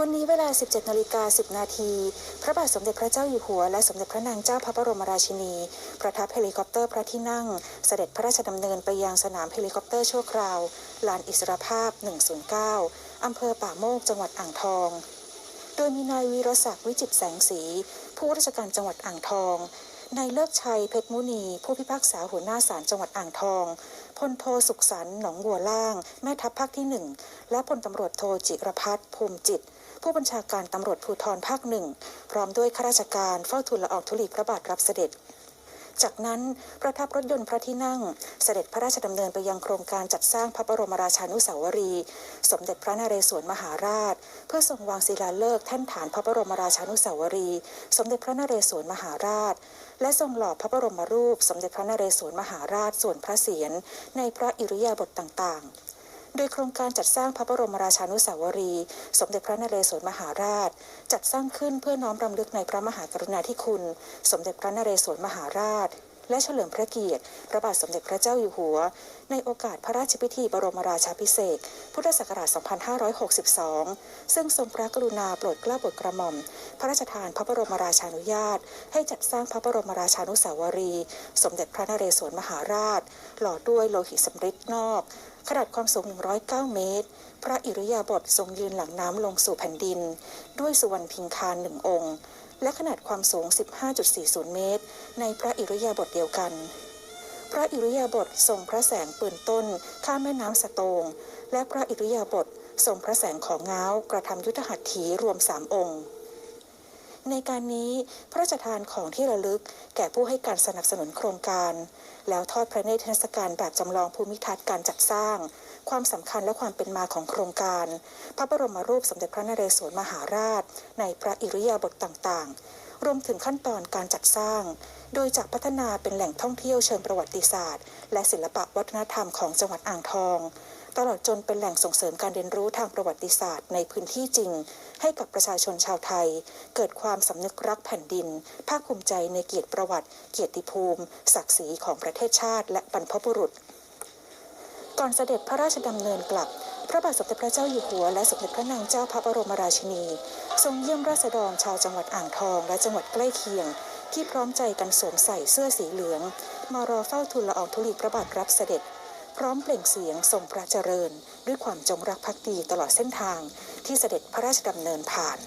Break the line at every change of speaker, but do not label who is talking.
วันนี้เวลา 17นาฬิกา10 นาที พระบาทสมเด็จพระเจ้าอยู่หัว และสมเด็จพระนางเจ้าพระบรมราชินี ประทับเฮลิคอปเตอร์พระที่นั่ง เสด็จพระราชดำเนินไปยังสนามเฮลิคอปเตอร์ชั่วคราว ลานอิสรภาพ 109 อำเภอป่าโมก จังหวัดอ่างทอง โดยมีนายวีรศักดิ์วิจิตแสงสี ผู้ราชการจังหวัดอ่างทอง นายเลิกชัยเพชรมุนี ผู้พิพากษาหัวหน้าศาลจังหวัดอ่างทองพลโทสุขสันต์หนองบัวล่าง แม่ทัพภาคที่หนึ่งและพลตำรวจโทจิรพัฒน์ภูมิจิตร ผู้บัญชาการตำรวจภูธรภาคหนึ่ง พร้อมด้วยข้าราชการเฝ้าทูลละอองธุลีพระบาทรับเสด็จ จากนั้นประทับรถยนต์พระที่นั่ง เสด็จพระราชดำเนินไปยังโครงการจัดสร้างพระบรมราชานุสาวรี สมเด็จพระนเรศวรมหาราช เพื่อทรงวางศิลาฤกษ์แท่นฐานพระบรมราชานุสาวรี สมเด็จพระนเรศวรมหาราช และทรงหล่อพระบรมรูป สมเด็จพระนเรศวรมหาราชส่วนพระเศียรในพระอิริยาบถต่างๆ โดยโครงการจัดสร้างพระบรมราชานุสาวรีย์สมเด็จพระนเรศวรมหาราช จัดสร้างขึ้นเพื่อน้อมรำลึกในพระมหากรุณาธิคุณ สมเด็จพระนเรศวรมหาราช และเฉลิมพระเกียรติ พระบาทสมเด็จพระเจ้าอยู่หัว ในโอกาสพระราชพิธีบรมราชาภิเศษ พุทธศักราช 2562 ซึ่งทรงพระกรุณาโปรดเกล้าโปรดกระหม่อม พระราชทานพระบรมราชานุญาต ให้จัดสร้างพระบรมราชานุสาวรีย์สมเด็จพระนเรศวรมหาราช หล่อด้วยโลหิตสำริดนอก ขนาดความสูง 109 เมตร พระอิริยาบถทรงยืนหลังน้ำลงสู่แผ่นดิน ด้วยสุวรรณพิงคารหนึ่งองค์ และขนาดความสูง 15.40 เมตร ในพระอิริยาบถเดียวกัน พระอิริยาบถทรงพระแสงปืนต้น ข้ามแม่น้ำสะโตง และพระอิริยาบถทรงพระแสงของง้าวกระทำยุทธหัตถีรวมสามองค์ ในการนี้พระราชทานของที่ระลึกแก่ผู้ให้การสนับสนุนโครงการ แล้วทอดพระเนตรเทศกาลแบบจำลองภูมิทัศน์การจัดสร้าง ความสำคัญและความเป็นมาของโครงการ พระบรมรูปสมเด็จพระนเรศวรมหาราช ในพระอิริยาบถต่างๆ รวมถึงขั้นตอนการจัดสร้าง โดยจะพัฒนาเป็นแหล่งท่องเที่ยวเชิงประวัติศาสตร์ และศิลปะวัฒนธรรมของจังหวัดอ่างทอง ตลอดจนเป็นแหล่งส่งเสริมการเรียนรู้ทางประวัติศาสตร์ในพื้นที่จริง ให้กับประชาชนชาวไทย เกิดความสำนึกรักแผ่นดิน ภาคภูมิใจในเกียรติประวัติ เกียรติภูมิ ศักดิ์ศรีของประเทศชาติ และบรรพบุรุษ ก่อนเสด็จพระราชดำเนินกลับ พระบาทสมเด็จพระเจ้าอยู่หัว และสมเด็จพระนางเจ้าพระบรมราชินี ทรงเยี่ยมราษฎรชาวจังหวัดอ่างทอง และจังหวัดใกล้เคียง ที่พร้อมใจกันสวมใส่เสื้อสีเหลือง มารอเฝ้าทูลละอองธุลีพระบาทรับเสด็จ พร้อมเปล่งเสียงทรงพระเจริญ ด้วยความจงรักภักดีตลอดเส้นทางที่เสด็จพระราชดำเนินผ่าน